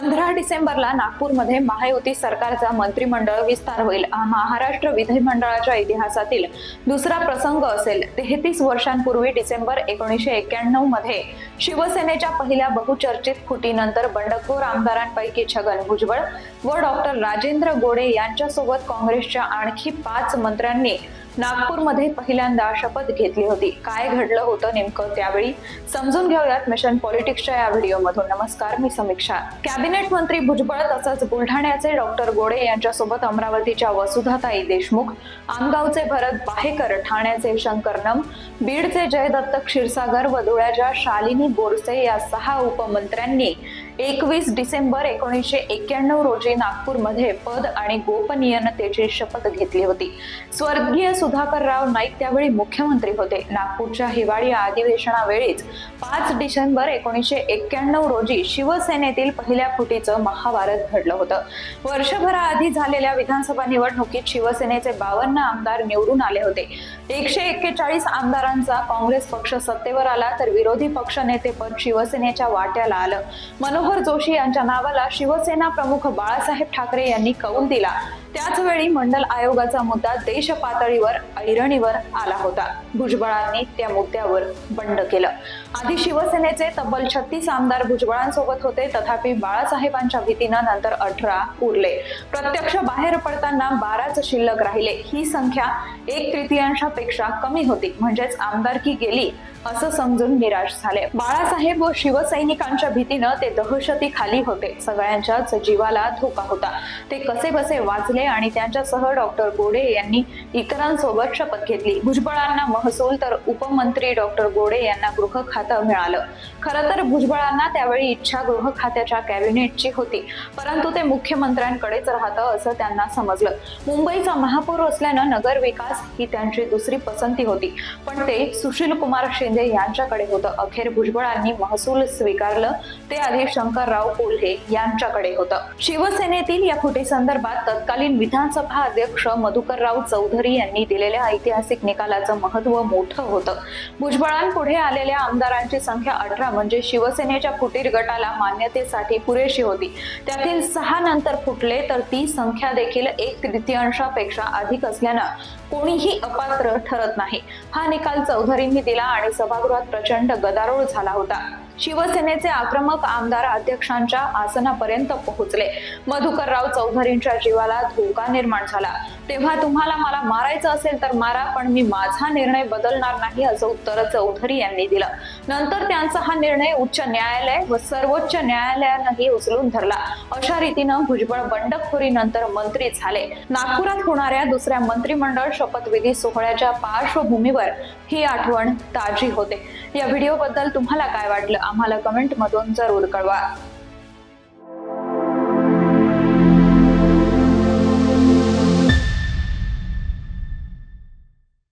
पंधरा डिसेंबरला नागपूरमध्ये महायुती सरकारचा मंत्रिमंडळ विस्तार होईल. हा महाराष्ट्र विधिमंडळाच्या इतिहासातील दुसरा प्रसंग असेल. तेहतीस वर्षांपूर्वी डिसेंबर एकोणीसशे एक्क्याण्णवमध्ये शिवसेनेच्या पहिल्या बहुचर्चित फुटीनंतर बंडखोर आमदारांपैकी छगन भुजबळ व डॉक्टर राजेंद्र गोडे यांच्यासोबत काँग्रेसच्या आणखी पाच मंत्र्यांनी नागपूरमध्ये पहिल्यांदा शपथ घेतली होती. काय घडलं होतं नेमकं त्यावेळी? समजून घेऊयात मिशन पॉलिटिक्सच्या या व्हिडिओमधून. नमस्कार मी समीक्षा. कॅबिनेट मंत्री भुजबळ तसंच बुलढाण्याचे डॉक्टर गोडे यांच्यासोबत अमरावतीच्या वसुधाताई देशमुख आमगावचे भरत बाहेकर ठाण्याचे शंकर नम बीडचे जयदत्त क्षीरसागर व धुळ्याच्या शालिनी बोरसे या सहा उपमंत्र्यांनी एकवीस डिसेंबर एकोणीसशे एक्क्याण्णव रोजी नागपूरमध्ये पद आणि गोपनीयतेची शपथ घेतली होती. स्वर्गीय सुधाकरराव नाईक त्यावेळी मुख्यमंत्री होते. नागपूरच्या हिवाळी अधिवेशनावेळीच पाच डिसेंबर एकोणीसशे एक्क्याण्णव रोजी शिवसेनेतील पहिल्या फुटीचं महाभारत घडलं होतं. वर्षभराआधी झालेल्या विधानसभा निवडणुकीत शिवसेनेचे बावन्न आमदार निवडून आले होते. एकशे एक्केचाळीस आमदारांचा काँग्रेस पक्ष सत्तेवर आला तर विरोधी पक्ष नेतेपद शिवसेनेच्या वाट्याला आलं. मनोहर जोशी यांच्या नावाला शिवसेना प्रमुख बाळासाहेब ठाकरे यांनी कौल दिला. त्याचवेळी मंडल आयोगाचा मुद्दा देश पातळीवर ऐरणीवर आला होता. भुजबळांनी त्या मुद्द्यावर बंड केलं. आधी शिवसेनेचे तब्बल छत्तीस आमदार भुजबळांसोबत होते. तथापि बाळासाहेबांच्या भीतीनं नंतर अठरा उरले. प्रत्यक्ष बाहेर पडताना बाराच शिल्लक राहिले. ही संख्या एक तृतीयांशापेक्षा कमी होती. म्हणजेच आमदारकी गेली असं समजून निराश झाले. बाळासाहेब व शिवसैनिकांच्या भीतीनं ते दहशती खाली होते. सगळ्यांच्याच जीवाला धोका होता. ते कसे बसे वाचले आणि त्यांच्यासह डॉक्टर गोडे यांनी इतरांसोबत शपथ घेतली. भुजबळांना महसूल तर उपमंत्री डॉक्टर गोडे यांना गृह खातं मिळालं. खरं तर भुजबळांना त्यावेळी इच्छा गृह खात्याच्या कॅबिनेटची होती. परंतु ते मुख्यमंत्र्यांकडेच राहतं असं त्यांना समजलं. मुंबईचा महापौर असल्यानं नगर विकास ही त्यांची दुसरी पसंती होती. पण ते सुशील कुमार शिंदे यांच्याकडे होतं. अखेर भुजबळांनी महसूल स्वीकारलं. ते आधी शंकरराव कोल्हे यांच्याकडे होतं. शिवसेनेतील या फुटी संदर्भात तत्कालीन विधानसभा अध्यक्ष मधुकरराव चौधरी यांनी दिलेल्या ऐतिहासिक निकालाचं महत्त्व मोठं होतं. भुजबळांपुढे आलेल्या आमदारांची संख्या अठरा म्हणजे शिवसेनेच्या फुटीर गटाला मान्यतेसाठी पुरेशी होती. त्यातील सहा नंतर फुटले तर ती संख्या देखील एक तृतीयांशापेक्षा अधिक असल्यानं कोणीही अपात्र ठरत नाही. हा निकाल चौधरींनी दिला आणि सभागृहात प्रचंड गदारोळ झाला होता. शिवसेनेचे आक्रमक आमदार अध्यक्षांच्या आसनापर्यंत पोहोचले. मधुकरराव चौधरींच्या जीवाला धोका निर्माण झाला. तेव्हा तुम्हाला मला मारायचं असेल तर मारा पण मी माझा निर्णय बदलणार नाही असं उत्तर चौधरी यांनी दिलं. नंतर त्यांचा हा निर्णय उच्च न्यायालय व सर्वोच्च न्यायालयानंही उचलून धरला. अशा रीतीनं भुजबळ बंडखोरीनंतर मंत्री झाले. नागपुरात होणाऱ्या दुसऱ्या मंत्रिमंडळ शपथविधी सोहळ्याच्या पार्श्वभूमीवर ही आठवण ताजी होते. या व्हिडिओबद्दल तुम्हाला काय वाटलं आम्हाला कमेंट मधून जरूर कळवा.